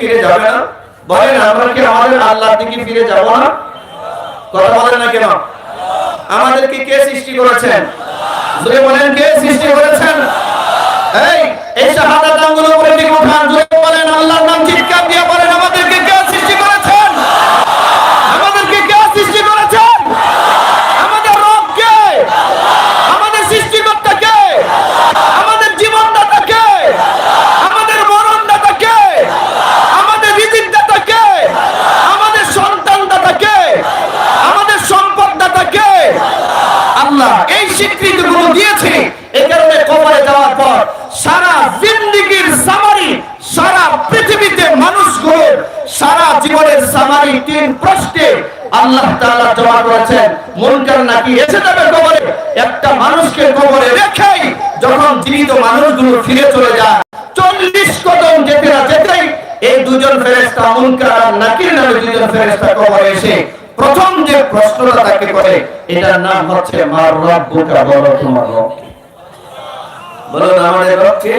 ফিরে যাবে না। বলেন, আমরা কি আমাদের আল্লাহর দিকে ফিরে যাব না? কথা বলেন না কেন? আমাদেরকে কে সৃষ্টি করেছেন? জোরে বলেন, কে সৃষ্টি করেছেন? এই এই শাহাদাত আঙ্গুল উপরে দিকে উঠান। জোরে বলেন, আল্লাহর নাম চিৎকার দিয়ে বলেন, আমাদেরকে কে সৃষ্টি করেছেন আমাদেরকে কে সৃষ্টি করেছেন আমাদের রব কে আমাদের সৃষ্টিকর্তা কে আমাদের জীবনদাতা কে আমাদের মরণদাতা কে আমাদের রিজিকদাতা কে আমাদের সন্তানদাতা কে আমাদের সম্পদদাতা কে আল্লাহ এই স্বীকৃতিগুলো দিয়েছে এই কারণে কবরে যাওয়ার পর সারা জিন্দিগির সামারি সারা পৃথিবীতে মানুষগুলো সারা জীবনের সামারি তিন প্রশ্নে আল্লাহ তাআলা জমা করেছেন মুনকার নাকি এসে যাবে কবরে? একটা মানুষকে কবরে রেখেই যখন জীবিত মানুষগুলো ফিরে চলে যায়, চল্লিশ কদম যেতে না যেতেই এই দুজন ফেরেস্তা মুনকার আর নাকির নামে দুজন ফেরেস্তা কবরে এসে প্রথম যে প্রশ্নটা তাকে করে, এটার নাম হচ্ছে, মার রব্বুকা বলো তোমার রব? বলুন আমাদের রব কে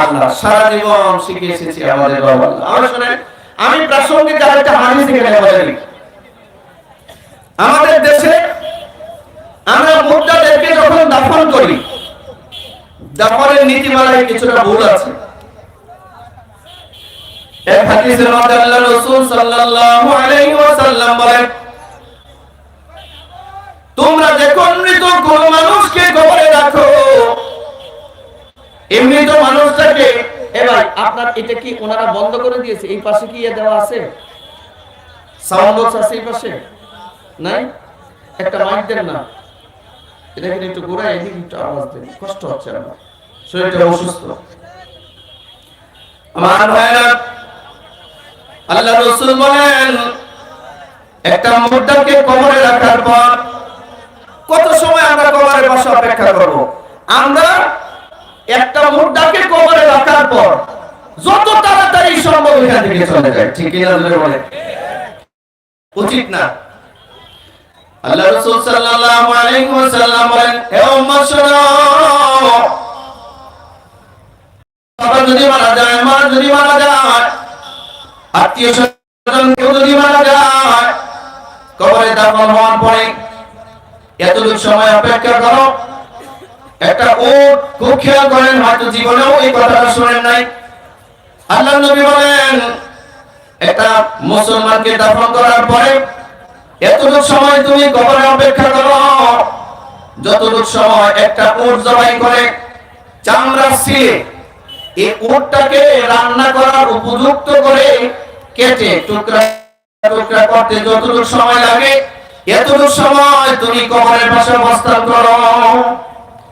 আল্লাহ, সারা জীবন শিখে এসেছি আমাদের রব আল্লাহ। আমরা শুনেন আমি প্রাসঙ্গিক আর একটা হাদিস এখানে। বলি আমাদের দেশে আমরা মুদ্রাদেরকে যখন দাফন করি, দাফনের নীতিমালায় কিছুটা ভুল আছে। এক হাদিসের মধ্যে আল্লাহ রাসূল সাল্লাল্লাহু আলাইহি ওয়াসাল্লাম বলেন, তোমরা যখন মৃত কোন মানুষকে কবরে রাখো। এই মৃত মানুষটাকে এবার আপনার এটা কি ওনারা বন্ধ করে দিয়েছে? এই পাশে কি ইয়ে দেওয়া আছে? সাউন্ড বক্স আছে এই পাশে? নাই? একটা মাইক দেন না। এটা কিন্তু একটু এদিকে একটু আওয়াজ দেন। কষ্ট হচ্ছে আমার। শরীরটা অসুস্থ। আমার ভাইরা আল্লাহ রসুল বলেন একটা মুদ্রাকে কবরে রাখার পর কত সময় আমরা কবরের পাশে অপেক্ষা করব? আমরা একটা মুদ্রাকে কবরে রাখার পর। যত তাড়াতাড়ি সম্ভব এখান থেকে চলে যায়। ঠিক কিনা বলে? উচিত না। আল্লাহ সাল্লাল্লাহু আলাইহি ওয়াসাল্লাম বলেন হে শোনো, বাবা যদি মারা যায়, মা যদি মারা যায়, আত্মীয় স্বজন কেউ যদি মারা যায়, কবরে দাফন হওয়ার পরে সময় অপেক্ষা করো একটা উট খুব খেয়াল করেন হয়তো জীবনেও এই কথাটা শোনেন নাই। আল্লাহ নবী বলেন, একটা মুসলমানকে দাফন করার পরে এতটুকু সময় তুমি কবরে অপেক্ষা করো। যতটুকু সময় একটা উট জবাই করে চামড়া ছিলে এই উটটাকে রান্না করার উপযুক্ত করে কেটে টুকরা টুকরা করতে যতটুকু সময় লাগে, এতটুকু সময় তুমি কবরের পাশে অবস্থান করো।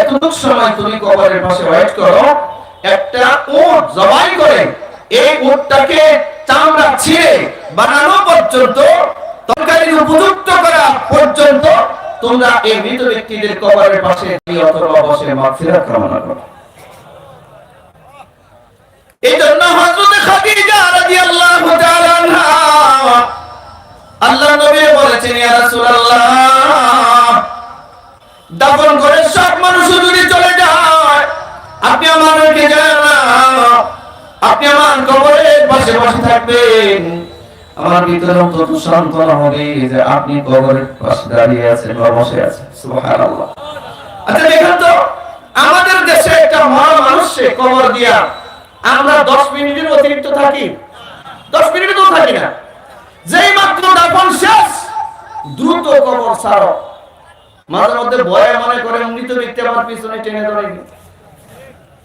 এতটুক সময় তুমি কবরের পাশে ওয়েট করো। একটা উট জবাই করে, এই উটটাকে চামড়া ছিঁড়ে বানানো পর্যন্ত, তরকারির উপযুক্ত করা পর্যন্ত তোমরা এই মৃত ব্যক্তিদের কবরের পাশে অথবা বসে মাগফিরাত কামনা করো। আল্লাহ নবী বলেছেন, ইয়া রাসূলুল্লাহ দাফন করে সব মানুষ যদি চলে যায়, আপনি আমাদেরকে যায় না, আপনি আমার কবরের পাশে বসে থাকবেন। আমার ভিতরে অন্তত সান্ত্বনা হবে যে আপনি কবরের পাশে দাঁড়িয়ে আছেন বা বসে আছেন। সুবহানাল্লাহ। আচ্ছা দেখেন তো, আমাদের দেশে একটা মরা মানুষকে কবর দিয়া আমরা দশ মিনিটের অতিরিক্ত থাকি। দশ মিনিট তো থাকি না। যেই মাত্র দাফন শেষ, দ্রুত কবর ছাড়ো। মাঝে মধ্যে ভয়ে মনে করে মৃত ব্যক্তি আমার পিছনে টেনে ধরে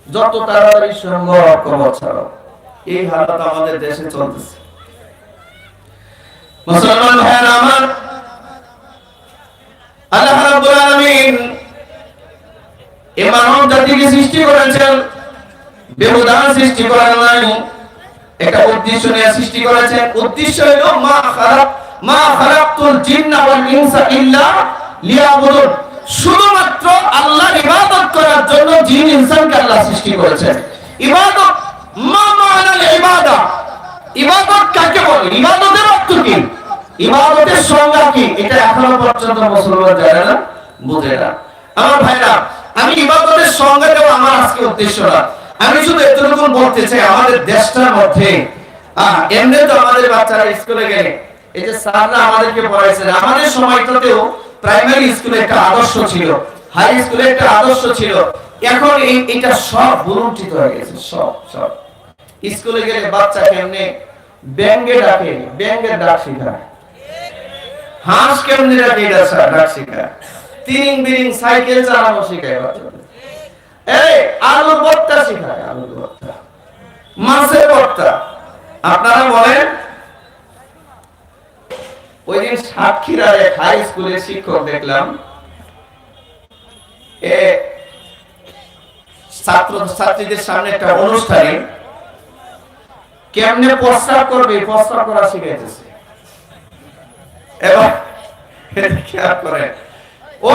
যত তাড়াতাড়ি সম্ভব কবর ছাড়ো এই হালত আমাদের দেশে চলতেছে। মুসলমান ভাইয়ের আমার, আল্লাহ রাব্বুল আলামিন এই মানব জাতিকে সৃষ্টি করেছেন, ব্যবধান সৃষ্টি করেন নাই। একটা উদ্দেশ্য নিয়ে সৃষ্টি করেছেন। উদ্দেশ্য হলো মা খারাপ মা খারাপতুল জিন্না ওয়াল ইনসা ইল্লা শুধুমাত্র আল্লাহর ইবাদত করার জন্য জিন ইনসানকে আল্লাহ সৃষ্টি করেছেন। ইবাদত উদ্দেশ্য না। আমি শুধু এতটুকু বলতে চাই, আমাদের দেশটার মধ্যে এমনি তো আমাদের বাচ্চারা স্কুলে গেলে, এই যে স্যাররা আমাদেরকে পড়াইছেন, আমাদের সময়টাতেও প্রাইমারি স্কুলে একটা আদর্শ ছিল, হাই স্কুলে একটা আদর্শ ছিল। এখন এটা সব বুলুণ্ঠিত হয়ে গেছে, সব সব। স্কুলে গেলে বাচ্চা কেমনে? ব্যাঙ্গে ডাকে ব্যাঙ্গের ডাক শিখায়। হাঁস কেমনে ডাকে, এটা ডাক শিখায়। তিরিং বিরিং সাইকেল চালানো শিখায় বাচ্চাদের। এই, আলুর ভর্তা শিখায়, আলুর ভর্তা। মাছের ভর্তা। আপনারা বলেন ওই দিন সাতক্ষীরার এক হাই স্কুলের শিক্ষক দেখলাম। ছাত্র, ছাত্রীদের সামনে একটা অনুষ্ঠানে কেমনে প্রস্তাব করবে? প্রস্তাব করা শিখাইতেছে। এবং খেয়াল করেন। ও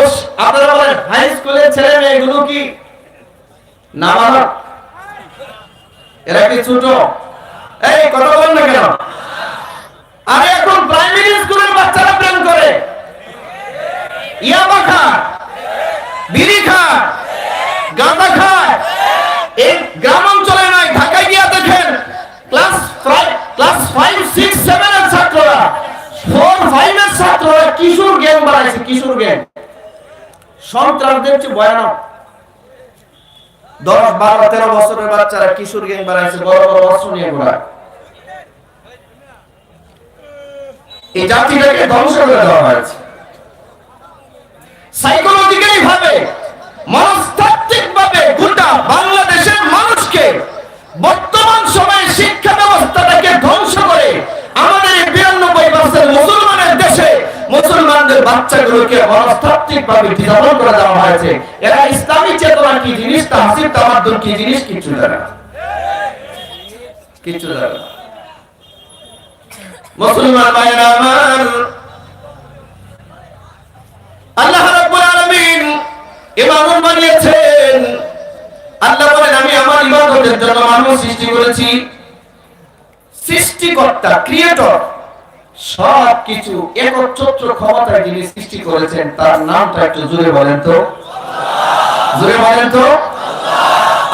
আপনারা বলেন হাই স্কুলের ছেলে মেয়েগুলো কি নাবালক এরা কি ছোট? এই, কথা বল না কেন? আরে এখন প্রাইমারি স্কুলের বাচ্চারা প্রেম করে। ইয়াবা খায়, বিড়ি খায়, গাঁদা খায়। এই গ্রাম অঞ্চলে নয়, ঢাকায় গিয়া দেখেন class class five six seven এর ছাত্ররা ফোর ফাইভ এর ছাত্ররা কিশোর গেম বানাইছে, কিশোর গেম সন্ত্রাসদের চেয়ে ভয়ানক। দশ, বারো, তেরো বছরের বাচ্চারা কিশোর গেম বানাইছে, বড় বড় অস্ত্র নিয়ে ঘোরায়। এই জাতিটাকে ধ্বংস করে দেওয়া হয়েছে। সাইকোলজিক্যালি ভাবে মনস্তাত্ত্বিক ভাবে গোটা বাংলাদেশের মানুষকে বর্তমান সময়ে শিক্ষা ব্যবস্থাটাকে ধ্বংস করে আমাদের বিরানব্বই পার্সেন্ট মুসলমানের দেশে মুসলমানদের বাচ্চাগুলোকে মনস্তাত্ত্বিক ভাবে বিধান করে দেওয়া হয়েছে। এরা ইসলামী চেতনা কি জিনিস তাহসিব তামাদ্দুন কি জিনিস কিছু জানে কিছু জানে মুসলমান ভাইরা আমার। আল্লাহ রাব্বুল আলামিন ইবাদত বানিয়েছেন। আল্লাহ বলেন, আমি আমার ইবাদতের জন্য মানুষ সৃষ্টি করেছি। সৃষ্টিকর্তা ক্রিয়েটর সব কিছু একচ্ছত্র ক্ষমতায় যিনি সৃষ্টি করেছেন, তার নামটা একটু জোরে বলেন তো। জোরে বলেন তো।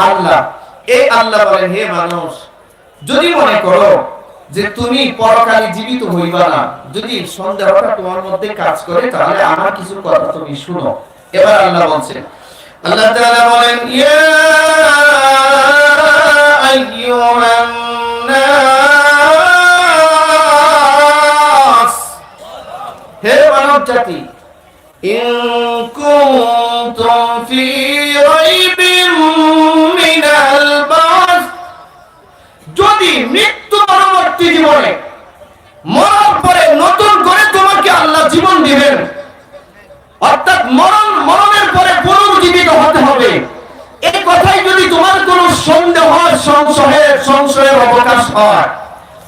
আল্লাহ, এই আল্লাহ বলেন, হে মানুষ, যদি মনে করো যে তুমি পরকালে জীবিত হইবা না। যদি সন্দেহটা তোমার মধ্যে কাজ করে, তাহলে আমার কিছু কথা তুমি শুনো। এবার আল্লাহ বলছেন, আল্লাহ তাআলা বলেন, ইয়া আইয়ুহান নাস হে মানব জাতি ইন কুনতুম ফি রাইবিন পরবর্তী জীবনে। মরার পরে নতুন করে তোমাকে আল্লাহ জীবন দিবেন। অর্থাৎ মরণ, মরণের পরে পুনরুজ্জীবিত হতে হবে। এই কথাই যদি তোমার কোনো সন্দেহ সংশয়ের সংশয়ের অবকাশ হয়,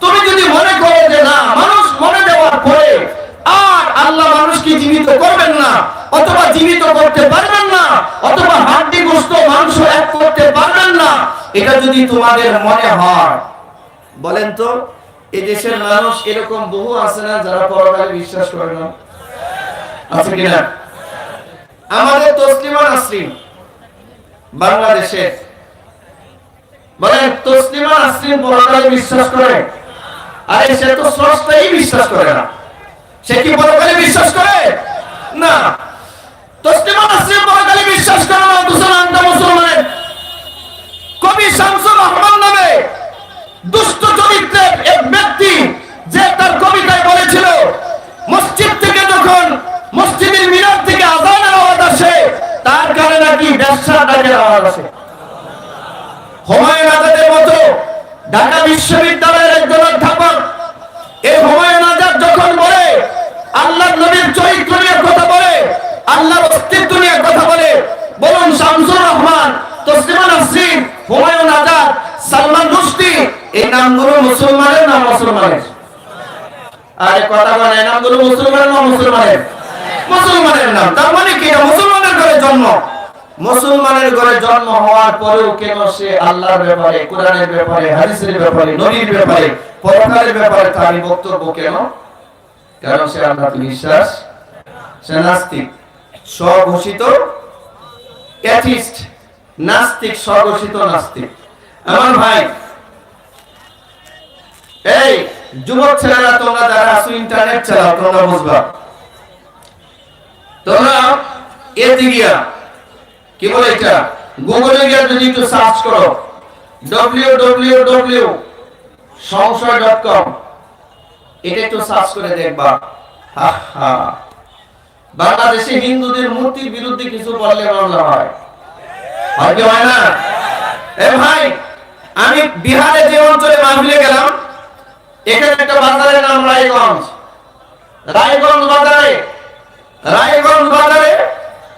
তুমি যদি মনে করো যে না, মানুষ মরে যাওয়ার পরে আর আল্লাহ মানুষকে জীবিত করবেন না, অথবা জীবিত করতে পারবেন না, অথবা হাড্ডি গোস্ত মাংস এক করতে পারবেন না, এটা যদি তোমাদের মনে হয়, বলেন তো। এই দেশের মানুষ এরকম বহু আছে না যারা পরকালে বিশ্বাস করে না। আছে কিনা আমাদের তসলিমা নাসরিন বাংলাদেশের বলেন তসলিমা নাসরিন পরকালে বিশ্বাস করে? আরে সে তো স্রষ্টাই বিশ্বাস করে না। সে কি পরকালে বিশ্বাস করে? না। তসলিমা নাসরিন পরকালে বিশ্বাস করে না মুসলমানটা মুসলমানের। কবি শামসুর রহমান নামে দুষ্ট চরিত্রের এক ব্যক্তি যে তার কবিতায় বলেছিল মসজিদ থেকে যখন মসজিদের মিনার থেকে আজানের আওয়াজ আসে তার কারণে নাকি ব্যবসা ডাকের আওয়াজ আসে হুমায়ুন আজাদের মতো ঢাকা বিশ্ববিদ্যালয়ের একজন অধ্যাপক এই হুমায়ুন আজাদ যখন বলে আল্লাহ নবীর চরিত্র নিয়ে কথা বলে, আল্লাহর অস্তিত্ব নিয়ে কথা বলে, বলুন শামসুর রহমান, তসলিমা নাসরিন, হুমায়ুন আজাদ, সালমান রুশদি, এই নামগুলো মুসলমানের না মুসলমানের? আরে কথা বলে নামগুলো মুসলমানের না মুসলমানের? মুসলমানের নাম, তার মানে কি? মুসলমানের ঘরে জন্ম। মুসলমানের ঘরে জন্ম হওয়ার পরেও কেন সে আল্লাহর ব্যাপারে, কোরআনের ব্যাপারে, হাদিসের ব্যাপারে, নবীর ব্যাপারে, পরকালের ব্যাপারে তার বক্তব্য কেন? কারণ সে আল্লাহ বিশ্বাস? সে নাস্তিক, স্বঘোষিত অ্যাথিস্ট নাস্তিক, স্বঘোষিত নাস্তিক। আমার ভাই, এই যুবক ছেলেরা, তোমরা যারা আছো ইন্টারনেট চালাও তোমরা বুঝবা। তোমরা গিয়া কি বলে এটা? গুগলে গিয়া যদি একটু সার্চ করো। সংশয় এটা একটু সার্চ করে দেখবা। বাংলাদেশে হিন্দুদের মূর্তির বিরুদ্ধে কিছু বললে মামলা হয়। হয় না? এ ভাই, আমি বিহারে যে অঞ্চলে মাহফিলে গেলাম, এখানে একটা বাজারের নাম রায়গঞ্জ। রায়গঞ্জ বাজারে। রায়গঞ্জ বাজারে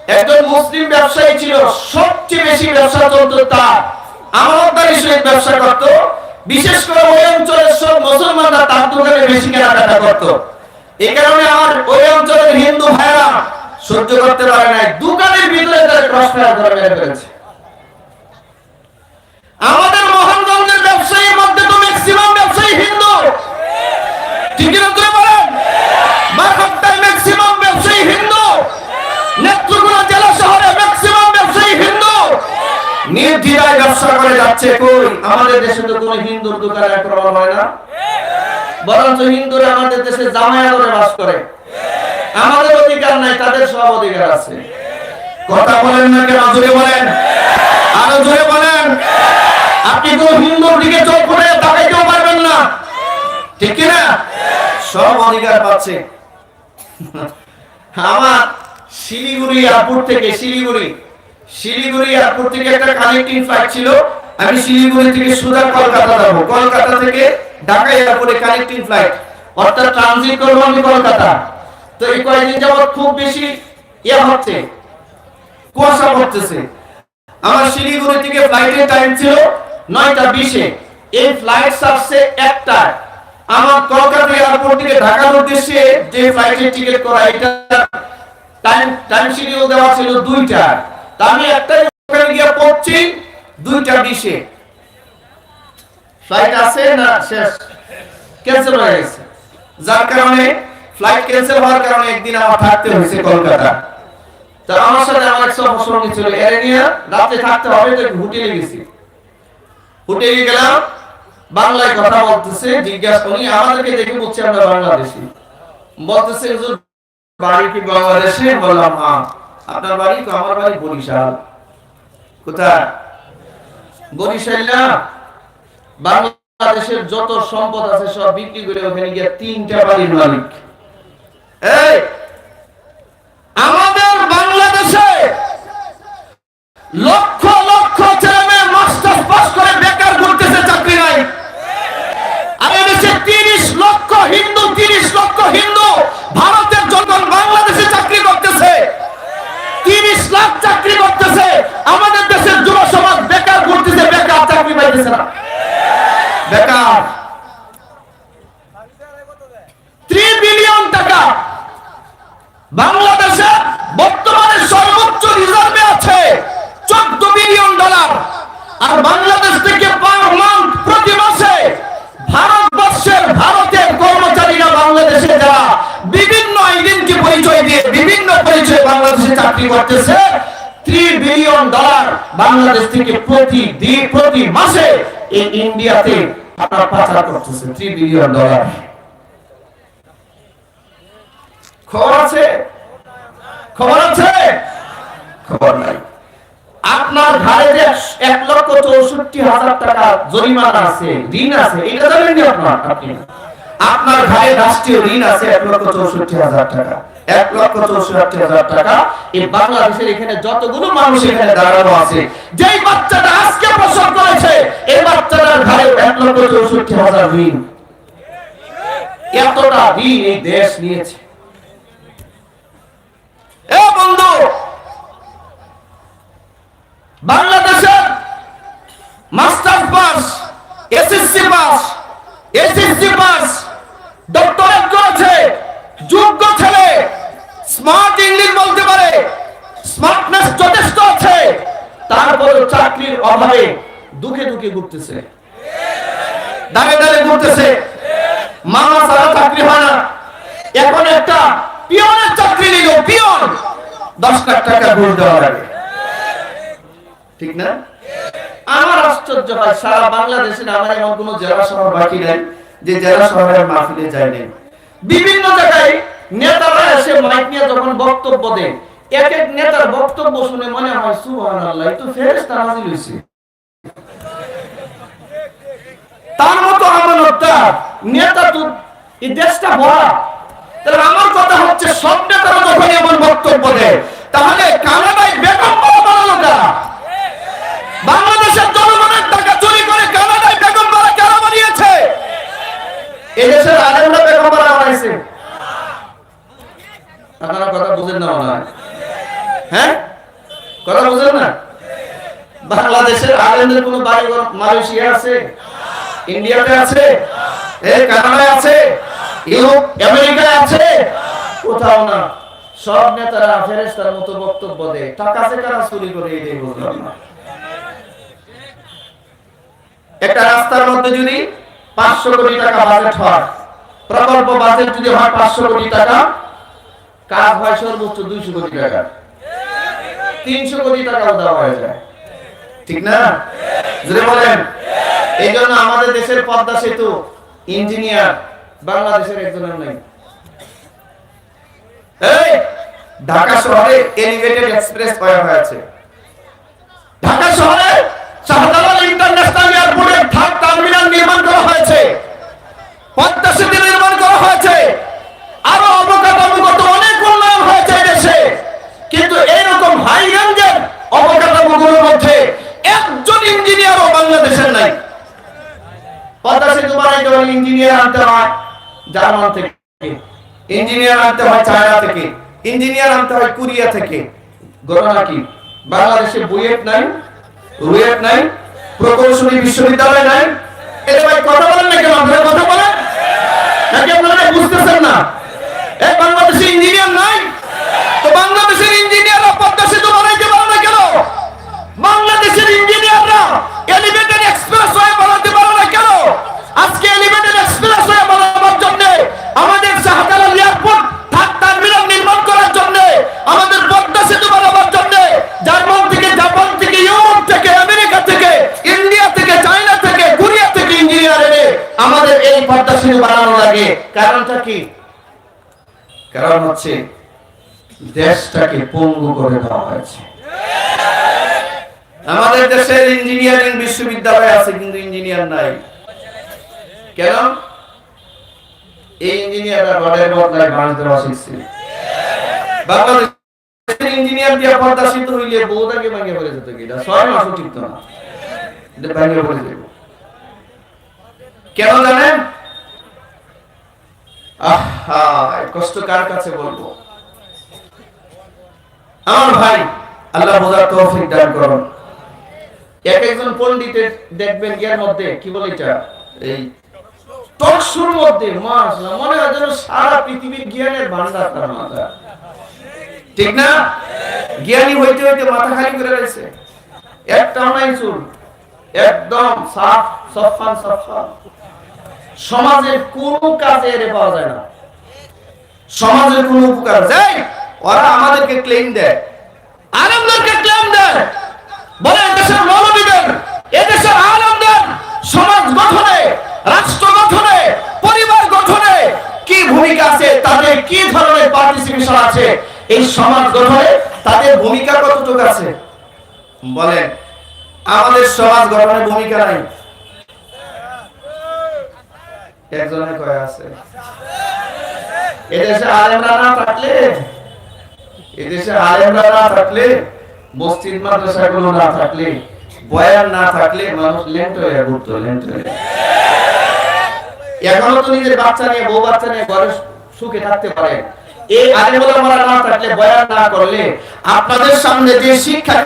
একজন মুসলিম ব্যবসায়ী ছিল, সবচেয়ে বেশি ব্যবসা চলতো তার। আমানতদারি সহিত ব্যবসা করত। বিশেষ করে ওই অঞ্চলের সব মুসলমানরা তার দোকানে বেশি কেনাকাটা করত। এই কারণে আমার ওই অঞ্চলের হিন্দু ভাইরা সহ্য করতে পারে নাই। দোকানের ভিতরে তারা ক্রস ফায়ার করে মেরে আমাদের মোহনগঞ্জের ব্যবসায়ীর মধ্যে তো ম্যাক্সিমাম ব্যবসায়ী হিন্দু ঠিক না করে বলেন মারহাট্টায় ম্যাক্সিমাম ব্যবসায়ী হিন্দু নেত্রকোনা জেলা শহরে ম্যাক্সিমাম ব্যবসায়ী হিন্দু নির্দ্বিধায় ব্যবসা করে যাচ্ছে কই আমাদের দেশে তো কোনো হিন্দুর দোকানে আক্রমণ হয় না। বরঞ্চ হিন্দুরা আমাদের দেশে জামায়া করে বাস করে। আমাদের অধিকার নাই, তাদের সব অধিকার আছে। কথা বলেন না কেন? জোরে বলেন। আরও জোরে বলেন। আপনি কোন হিন্দুর দিকে চোখ করে তাকাইতেও পারবেন না। ঠিক না? সব অধিকার পাচ্ছে। আমার শিলিগুড়ি এয়ারপোর্ট থেকে শিলিগুড়ি শিলিগুড়ি এয়ারপোর্ট থেকে একটা কানেক্টিং ফ্লাইট ছিল। আমি শিলিগুড়ি থেকে সোজা কলকাতা যাব। কলকাতা থেকে ঢাকা এয়ারপোর্টে কানেক্টিং ফ্লাইট অর্থাৎ ট্রানজিট করব আমি কলকাতা। তো এই কয়েকদিন যাবত খুব বেশি ইয়ে হচ্ছে, কুয়াশা পড়তেছে। আমার শিলিগুড়ি থেকে ফ্লাইটের টাইম ছিল নয়টা বিশে। এই ফ্লাইট ছাড়ছে একটায়। আমার কলকাতা এয়ারপোর্ট থেকে ঢাকার উদ্দেশ্যে যে ফ্লাইটের টিকিট করা, এটা টাইম টাইম শিডিউল দেওয়া ছিল দুইটা তা আমি একটাই ওখানে গিয়ে পড়ছি দুইটা বিশে ফ্লাইট আছে না শেষ? ক্যান্সেল হয়ে গেছে। যার কারণে ফ্লাইট ক্যান্সেল হওয়ার কারণে একদিন আমার থাকতে হয়েছে কলকাতা। তা আমার সাথে আমার এক সহসঙ্গী ছিল এরে রাতে থাকতে হবে তো হোটেলে গেছি। হোটেলে গেলাম বাংলায় কথা বলতেছে জিজ্ঞাসা উনি আমাদেরকে দেখে বলছে আমরা বাংলাদেশি? বলতেছে বাড়ি কি বাংলাদেশে? বললাম হ্যাঁ। আপনার বাড়ি তো আমার বাড়ি বরিশাল। কোথায়? বরিশাল বাংলাদেশের যত সম্পদ আছে সব বিক্রি করে ওখানে গিয়ে তিনটা বাড়ির মালিক। এই, আমাদের বাংলাদেশে লক্ষ লক্ষ ছেলে মাস্টার্স পাস করে বেকার ঘুরতেছে, চাকরি নাই। আর এদেশে তিরিশ লক্ষ হিন্দু, তিরিশ লক্ষ হিন্দু ভারতের জন্য বাংলাদেশে চাকরি করতেছে তিরিশ লাখ চাকরি করতেছে, আমাদের দেশের যুব সমাজ বেকার ঘুরতেছে বেকার চাকরি পাইতেছে না। বেকার। থ্রি বিলিয়ন টাকা। বাংলাদেশে বর্তমানে সর্বোচ্চ রিজার্ভে আছে চোদ্দ বিলিয়ন ডলার আর বাংলাদেশ থেকে পার মান্থ প্রতি মাসে ভারতবর্ষের ভারতের কর্মচারীরা বাংলাদেশে যারা বিভিন্ন আইডেন্টি পরিচয় বিভিন্ন পরিচয়ে বাংলাদেশে চাকরি করতেছে। আপনার ঘরে যে এক লক্ষ চৌষট্টি হাজার টাকা জরিমানা আছে, ঋণ আছে, এটা জানেন আপনি? আপনার ঘরে রাষ্ট্রীয় ঋণ আছে এক লক্ষ চৌষট্টি হাজার টাকা। এক লক্ষ চৌষট্টি হাজার টাকা। এই বাংলাদেশের এখানে যতগুলো মানুষ এখানে দাঁড়ানো আছে, যেই বাচ্চাটা আজকে প্রসব করেছে, এই বাচ্চাটার ঘরে এক লক্ষ চৌষট্টি হাজার ঋণ। এতটা ঋণ এই দেশ নিয়েছে। এ বন্ধু বাংলাদেশের master pass, SSC pass SSC pass doctorate করেছে যোগ্য ছেলে স্মার্ট ইংলিশ বলতে পারে স্মার্টনেস যথেষ্ট আছে তারপরে চাকরির অভাবে দুঃখে দুঃখে ঘুরতেছে দাঁড়ে দাঁড়ে ঘুরতেছে মামা সারা চাকরি হয় না। এখন একটা পিয়নের চাকরি নিল, পিয়ন। দশ লাখ টাকা ঘুষ দেওয়া লাগে ঠিক না? আমার আশ্চর্য হয়, সারা বাংলাদেশে আমার এমন কোন জেলা শহর বাকি নেই। যে জেলা শহরের মাহফিলে যায় নাই। বিভিন্ন জায়গায় নেতারা এসে মাইক নিয়ে যখন বক্তব্য দেন এক এক নেতার বক্তব্য শুনে মনে হয়, সুবহানাল্লাহ একটু ফেরেশতা নাজিল হইছে। তার মতো আমানতটা, নেতা তো এই দেশটা ভরা। তাহলে আমার কথা হচ্ছে, সব নেতারা যখন এমন বক্তব্য দেয়, তাহলে কানাডায় বেগম বাবা বানালো কারা বাংলাদেশের জনগণের এই দেশের আলেমরা বেগম বানাইছে। আপনারা কথা বুঝেন না মনে হয়? হ্যাঁ কথা বুঝেন না? বাংলাদেশের আলেমদের কোনো বাড়ি মালয়েশিয়া আছে? ইন্ডিয়াতে আছে? কানাডায় আছে? ইউরোপ আমেরিকায় আছে? কোথাও না। সব নেতারা ফেরেস্তার মতো বক্তব্য দেয়। টাকা সে কারা চুরি করে এটাই বুঝলাম না। একটা রাস্তার মধ্যে যদি পাঁচশো কোটি টাকা বাজেট হয় প্রকল্প বাজেট যদি হয় পাঁচশো কোটি টাকা, কাজ হয় সর্বোচ্চ দুইশো কোটি টাকা। তিনশো কোটি দেওয়া হয়ে যায়। ঠিক না? যদি বলেন, এই জন্য আমাদের দেশের পদ্মা সেতু ইঞ্জিনিয়ার বাংলাদেশের একজনের ঢাকা শহরে এলিভেটেড এক্সপ্রেস হয়েছে। ঢাকা শহরে নির্মাণ করা হয়েছে। আরও অনেক কিন্তু একজন নাই। ইঞ্জিনিয়ার হয় ইঞ্জিনিয়ার আনতে হয় চায়না থেকে। ইঞ্জিনিয়ার আনতে হয় কোরিয়া থেকে। ঘটনা কি? বাংলাদেশে বুয়েট নাই, রুয়েট নাই, প্রকৌশলী বিশ্ববিদ্যালয় নাই। এর ভাই কথা বলেন কথা বলেন? নাকি আপনারা বানাতে পারে না কেন? আজকে এলিভেটেড এক্সপ্রেসওয়ে বানাবার জন্য আমাদের শাহজালাল এয়ারপোর্ট থার্ড টার্মিনাল নির্মাণ করার জন্য, আমাদের পদ্মা সেতু বানাবার জন্য, জার্মান থেকে জাপান থেকে ইউরোপ থেকে এই বানানো লাগে। কারণটা কি? কারণ হচ্ছে দেশটাকে পঙ্গু করে দেওয়া হয়েছে। আমাদের দেশের ইঞ্জিনিয়ারিং বিশ্ববিদ্যালয় আছে, কিন্তু ইঞ্জিনিয়ার নাই। কেন? এই ইঞ্জিনিয়াররা হইলে বউটাকে ভাঙে পড়ে যেত কি? এটা ছয় মাসও টিকতো কেন জানেন? আহা কষ্ট কার কাছে বলব? আমার ভাই, আল্লাহ বোঝার তৌফিক দান করুন। এক একজন পণ্ডিতের দেখবেন ইয়ার মধ্যে, কি বলে এটা? এই টকশুর মধ্যে, মাশাআল্লাহ, মনে হয় যেন সারা পৃথিবীর জ্ঞানের ভান্ডার তার মাথা ঠিক না? জ্ঞানী হইতে হইতে মাথা খালি করে রয়েছে। একটা নাই চুল, একদম সাফ, সফান সফান। সমাজের কোন কাজে এর পাওয়া যায় না। সমাজের কোন উপকার যায় ওরা আমাদেরকে ক্লেম দেয়। আলমদেরকে ক্লেম দেয়। বলে এদেশের মৌলবীদের এদেশের আলমদের সমাজ গঠনে, রাষ্ট্র গঠনে, পরিবার গঠনে কি ভূমিকা আছে, তাদের কি ধরনের পার্টিসিপেশন আছে, এই সমাজ গঠনে তাদের ভূমিকা কতটুকু আছে? বলেন, আমাদের সমাজ গঠনে ভূমিকা নাই। একজনের কয় আছে? এদেশে আলেমরা না থাকলে? এদেশে আলেমরা না থাকলে, মসজিদ না থাকলে, বয়ান না থাকলে মানুষ লেন্ট হয়ে ঘুরতো, লেন্ট হয়ে। এখনও তো নিজের বাচ্চা নিয়ে, বউ বাচ্চা নিয়ে ঘরে সুখে থাকতে পারে। এই আলেম ওলামারা না থাকলে, বয়ান না করলে, আপনাদের সামনে যে শিক্ষা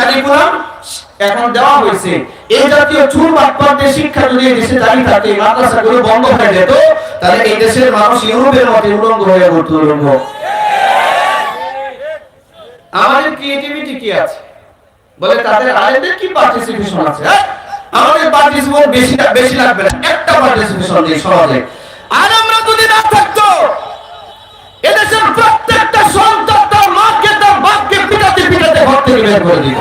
এখন দেওয়া হয়েছে। এই জাতীয় চুল বাটপাটদের শিক্ষা যদি দেশে জারি থাকে মাদ্রাসাগুলো বন্ধ হয়ে যেত, তাহলে এই দেশের মানুষ ইউরোপের মতো উলঙ্গ হয়ে উঠতো উলঙ্গ। আমাদের ক্রিয়েটিভিটি কি আছে? বলে তাদের আলেমদের কি পার্টিসিপেশন আছে হ্যাঁ? আমাদের পার্টিসিপেশন বেশি বেশি লাগবে না, একটা পার্টিসিপেশন দিই সমাজে আর আমরা যদি না থাকতো, এদেশের প্রত্যেকটা সন্তান তার মাকে, তার বাপকে পিটাতে পিটাতে ঘর থেকে বের করে দিত।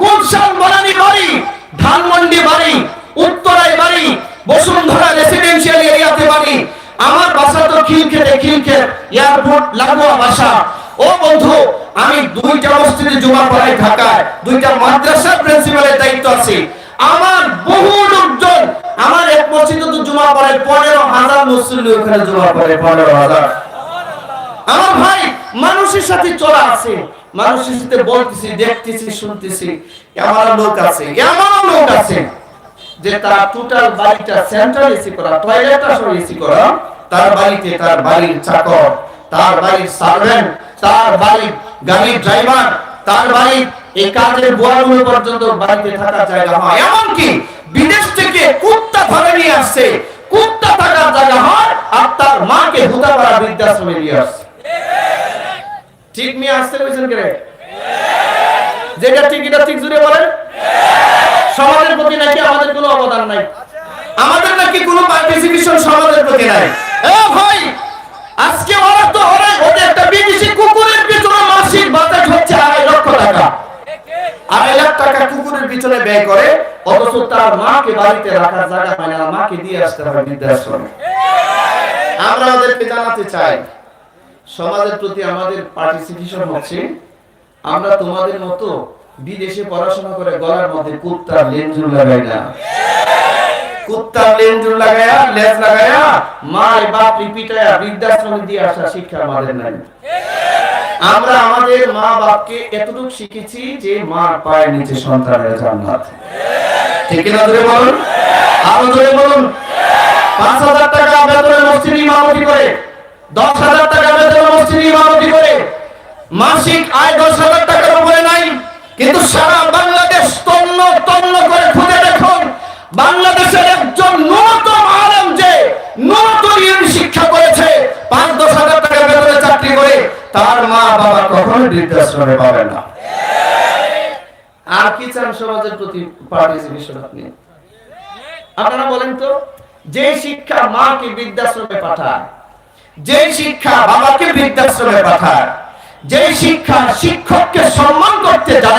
গুলশান বনানী বাড়ি, ধানমন্ডি বাড়ি উত্তরায় বাড়ি, বসুন্ধরা রেসিডেন্সিয়াল এরিয়াতে বাড়ি। আমার বাসা তো খিলখেতে খিলখেত এয়ারপোর্ট, লাগোয়া বাসা। ও বন্ধু, আমি দুইটা মসজিদে জমা পড়াই ঢাকায়, দুইটা মাদ্রাসার প্রিন্সিপালের দায়িত্ব আছে। আমার বহু লোকজন, আমার এক মসজিদে তো জমা পড়ায়, পনেরো হাজার মুসল্লি ওখানে জমা পড়ে পনেরো হাজার। আমার ভাই মানুষের সাথে চলা আছে। মানুষের সাথে বলতেছি, দেখতেছি, শুনতেছি। এমন লোক আছে এমন লোক আছে। যে তার টোটাল বাড়িটা সেন্ট্রাল এসি করা টয়লেটটা সব এসি করা। তার বাড়িতে তার বাড়ির চাকর, তার বাড়ির সার্ভেন্ট তার বাড়ির গাড়ির ড্রাইভার তার বাড়ির এই কাজের বুয়াগুলো পর্যন্ত বাড়িতে থাকার জায়গা হয়। এমনকি বিদেশ থেকে কুত্তা ধরে নিয়ে আসছে। কুত্তা থাকার জায়গা হয় আর তার মাকে হুদাপাড়া বৃদ্ধাশ্রমে নিয়ে আসছে। ঠিক নিয়ে আসতে কইছেন কে? যেটা ঠিক, এটা ঠিক জুড়ে বলেন। সমাজের প্রতি নাকি আমাদের কোনো অবদান নাই? আমাদের নাকি কোনো পার্টিসিপেশন সমাজের প্রতি নাই? এ ভাই, আজকে ওরা তো ওরা ওদের একটা বিদেশি কুকুরের পিছনে মাসিক বাজেট হচ্ছে আড়াই লক্ষ টাকা। আড়াই লাখ টাকা কুকুরের পিছনে ব্যয় করে, অথচ তার মাকে বাড়িতে রাখার জায়গা পায় না মাকে দিয়ে আসতে হবে বৃদ্ধাশ্রমে। আমরা ওদেরকে জানাতে চাই। সমাজের প্রতি আমাদের পার্টিসিপেশন হচ্ছে, আমরা তোমাদের মতো বিদেশে পড়াশোনা করে গলার মধ্যে কুত্তার লেঞ্জুর লাগাই না। কুত্তার লেঞ্জুর লাগায়া, লেজ লাগায়া মাই বাপ পিটায়া, বৃদ্ধাশ্রমে দিয়ে আসা শিক্ষা আমাদের নাই। আমরা আমাদের মা বাপকে এতটুকু শিখেছি যে মা পায়ের নিচে সন্তানের জান্নাত। ঠিক না ধরে বলুন? আরও ধরে বলুন? পাঁচ হাজার টাকা বেতনে মসজিদ ইমামতি করে দশ হাজার টাকা বেতনে মসজিদ করে। মাসিক আয় দশ হাজার টাকার উপরে নাই, কিন্তু সারা বাংলাদেশ তন্ন তন্ন করে খুঁজে দেখুন, বাংলাদেশের একজন ন্যূনতম আলেম যে ন্যূনতম শিক্ষা করেছে, পাঁচ দশ হাজার টাকা বেতনে চাকরি করে, তার মা বাবা কখনো বৃদ্ধাশ্রমে পাবে না। আর কি চান সমাজের প্রতি আপনারা বলেন তো, যে শিক্ষা মাকে বৃদ্ধাশ্রমে পাঠায় যে শিক্ষা বাবাকে বৃদ্ধাশ্রমে পাঠায় যে শিক্ষা শিক্ষককে সম্মান করতে জানে